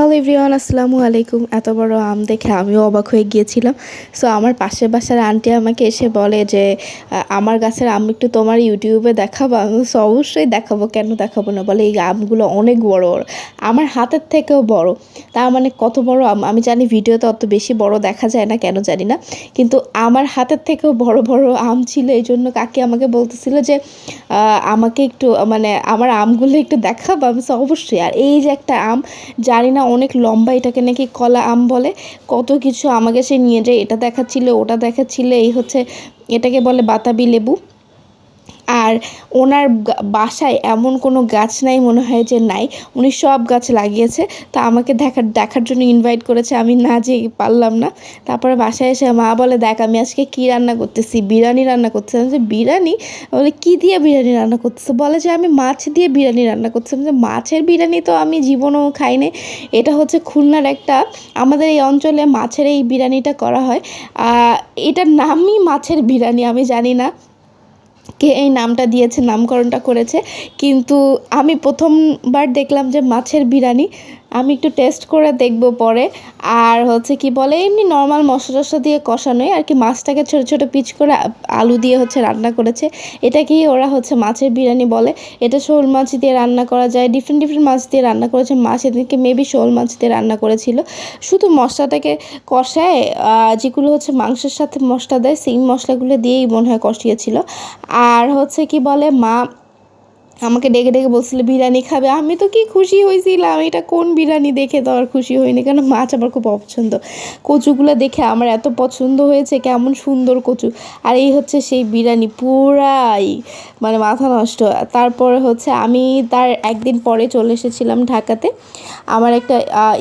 Hello everyone আসসালামু আলাইকুম। এত বড় আম দেখে আমিও অবাক হয়ে গিয়েছিলাম। সো আমার পাশের বাসার আন্টি আমাকে এসে বলে যে আমার গাছের আম একটু তোমার ইউটিউবে দেখাবো? আমি বলছি, অবশ্যই দেখাবো। কেন দেখাবো না? বলে এই আমগুলো অনেক বড় আমার হাতের থেকেও বড়। তার মানে কত বড় আম? আমি জানি ভিডিওতে অত বেশি বড় দেখা যায় না কেন জানি না। কিন্তু আমার হাতের থেকেও বড় বড় আম ছিল। এই জন্য কাকি আমাকে বলতেছিল যে আমাকে একটু মানে আমার আমগুলো একটু দেখাবো? আমি বলছি, অবশ্যই। আর এই যে একটা আম জানি না অনেক লম্বা এটাকে নাকি কলা আম বলে। কত কিছু আমাকে সে নিয়ে যায়, এটা দেখাচ্ছিল, ওটা দেখাচ্ছিল, এই হচ্ছে, এটাকে বলে বাতাবি লেবু। আর ওনার বাসায় এমন কোনো গাছ নাই মনে হয় যে নাই। উনি সব গাছ লাগিয়েছে। তা আমাকে দেখার দেখার জন্য ইনভাইট করেছে। আমি না যে পারলাম না। তারপরে বাসায় এসে মা বলে, দেখ, আমি আজকে কী রান্না করতেছি? বিরিয়ানি রান্না করতেছি। আমি যে বিরিয়ানি? বলে, কী দিয়ে বিরিয়ানি রান্না করতেছে? বলে যে, আমি মাছ দিয়ে বিরিয়ানি রান্না করতেছি। আমি যে মাছের বিরিয়ানি তো আমি জীবনেও খাইনি এটা হচ্ছে খুলনার একটা, আমাদের এই অঞ্চলে মাছের এই বিরিয়ানিটা করা হয়। এটার নামই মাছের বিরিয়ানি, আমি জানি না। কে এই নামটা দিয়েছে নামকরণটা করেছে। কিন্তু আমি প্রথমবার দেখলাম যে মাছের বিরিয়ানি আমি একটু টেস্ট করে দেখব পরে। আর হচ্ছে কি বলে, এমনি নর্মাল মশলা টশলা দিয়ে কষানোই। আর কি মাছটাকে ছোটো ছোটো পিচ করে আলু দিয়ে হচ্ছে রান্না করেছে। এটাকেই ওরা হচ্ছে মাছের বিরিয়ানি বলে। এটা শোল মাছ দিয়ে রান্না করা যায়। ডিফারেন্ট ডিফারেন্ট মাছ দিয়ে রান্না করেছে। মাছ এদিনকে মেবি শোল মাছ দিয়ে রান্না করেছিল। শুধু মশলাটাকে কষায় যেগুলো হচ্ছে মাংসের সাথে মশলা দেয় সেই মশলাগুলো দিয়েই মনে হয় কষিয়েছিল। আর হচ্ছে কি বলে, মা আমাকে ডেকে ডেকে বলছিল, বিরিয়ানি খাবে? আমি তো কি খুশি হয়েছিলাম, এটা কোন বিরিয়ানি দেখে তো আর খুশি হইনি, কেন মাছ আমার খুব অপছন্দ। কচুগুলো দেখে আমার এত পছন্দ হয়েছে, কেমন সুন্দর কচু। আর এই হচ্ছে সেই বিরিয়ানি পুরাই মানে মাথা নষ্ট। তারপরে হচ্ছে আমি তার একদিন পরে চলে এসেছিলাম ঢাকাতে। আমার একটা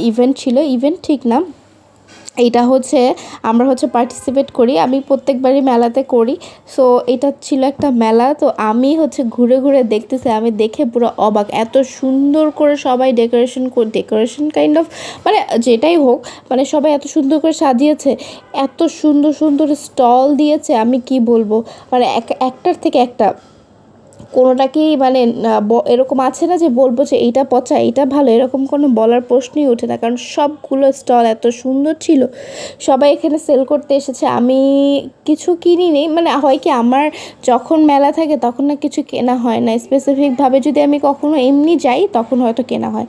ইভেন্ট ছিল ইভেন্ট ঠিক না এইটা হচ্ছে, আমরা হচ্ছে পার্টিসিপেট করি, আমি প্রত্যেকবারই মেলাতে করি। সো এটা ছিল একটা মেলা, তো আমি হচ্ছে ঘুরে ঘুরে দেখতেছি, আমি দেখে পুরো অবাক। এত সুন্দর করে সবাই ডেকোরেশন করে ডেকোরেশন কাইন্ড অফ মানে যেটাই হোক মানে সবাই এত সুন্দর করে সাজিয়েছে, এত সুন্দর সুন্দর স্টল দিয়েছে, আমি কি বলব? মানে এক, একটার থেকে একটা। কোনোটাকেই মানে এরকম আছে না যে বলব যে এইটা পচা, এইটা ভালো, এরকম কোনো বলার প্রশ্নই ওঠে না। কারণ সবগুলো স্টল এত সুন্দর ছিল, সবাই এখানে সেল করতে এসেছে। আমি কিছু কিনিনি মানে হয় কি আমার যখন মেলা থাকে তখন না কিছু কেনা হয় না। স্পেসিফিকভাবে যদি আমি কখনো এমনি যাই তখন হয়তো কেনা হয়।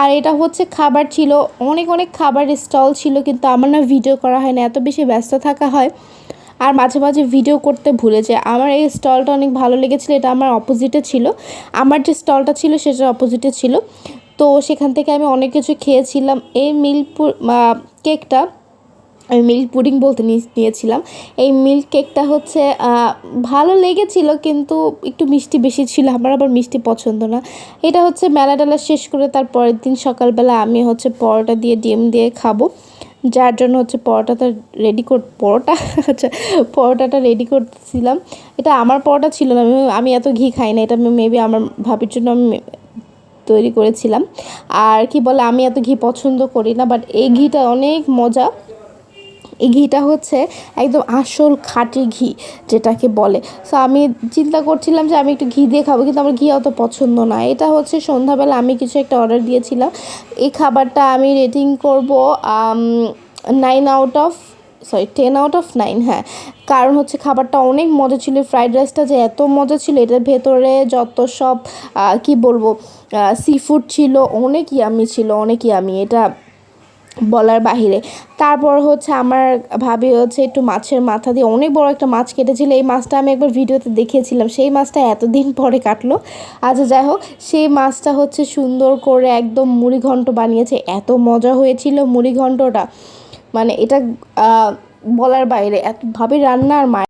আর এটা হচ্ছে খাবার ছিল, অনেক অনেক খাবার স্টল ছিল, কিন্তু আমার না ভিডিও করা হয় না, এত বেশি ব্যস্ত থাকা হয়। আর মাঝে মাঝে ভিডিও করতে ভুলে যায় আমার এই স্টলটা অনেক ভালো লেগেছিলো, এটা আমার অপোজিটে ছিল। আমার যে স্টলটা ছিল, সেটার অপোজিটে ছিল। তো সেখান থেকে আমি অনেক কিছু খেয়েছিলাম। এই মিল্কপুর কেকটা আমি মিল্ক পুডিং বলতে নিয়ে- নিয়েছিলাম। এই মিল্ক কেকটা হচ্ছে ভালো লেগেছিল কিন্তু একটু মিষ্টি বেশি ছিল। আমার আবার মিষ্টি পছন্দ না। এটা হচ্ছে মেলা টেলা শেষ করে তার পরের দিন সকালবেলা আমি হচ্ছে পরোটা দিয়ে, ডিম দিয়ে খাব। যার জন্য হচ্ছে পরোটাটা রেডি কর, পরোটা? আচ্ছা পরোটাটা রেডি করছিলাম এটা আমার পরোটা ছিল না, আমি এত ঘি খাই না, এটা মেবি আমার ভাবির জন্য আমি তৈরি করেছিলাম। আর কি বলে, আমি এত ঘি পছন্দ করি না বাট এই ঘিটা অনেক মজা। এই ঘিটা হচ্ছে একদম আসল খাঁটি ঘি যেটাকে বলে। সো আমি চিন্তা করছিলাম যে আমি একটু ঘি দিয়ে খাব, কিন্তু আমার ঘি অত পছন্দ না। এটা হচ্ছে সন্ধ্যাবেলা আমি কিছু একটা অর্ডার দিয়েছিলাম। এই খাবারটা আমি রেটিং করব nine out of sorry ten out of nine হ্যাঁ। কারণ হচ্ছে খাবারটা অনেক মজা ছিল ফ্রাইড রাইসটা যে এত মজা ছিল, এটার ভেতরে যত সব কি বলব সি ফুড ছিল, অনেক ইয়ামি ছিল, অনেক ইয়ামি এটা বলার বাহিরে। তারপর হচ্ছে আমার ভাবি হচ্ছে একটু মাছের মাথা দিয়ে অনেক বড় একটা মাছ কেটেছিল। এই মাছটা আমি একবার ভিডিওতে দেখিয়েছিলাম সেই মাছটা এতদিন পরে কাটলো। আচ্ছা যাই হোক, সেই মাছটা হচ্ছে সুন্দর করে একদম মুড়ি ঘন্ট বানিয়েছে। এত মজা হয়েছিল মুড়ি ঘন্টটা মানে এটা বলার বাইরে। এত ভাবে রান্না আর মায়ের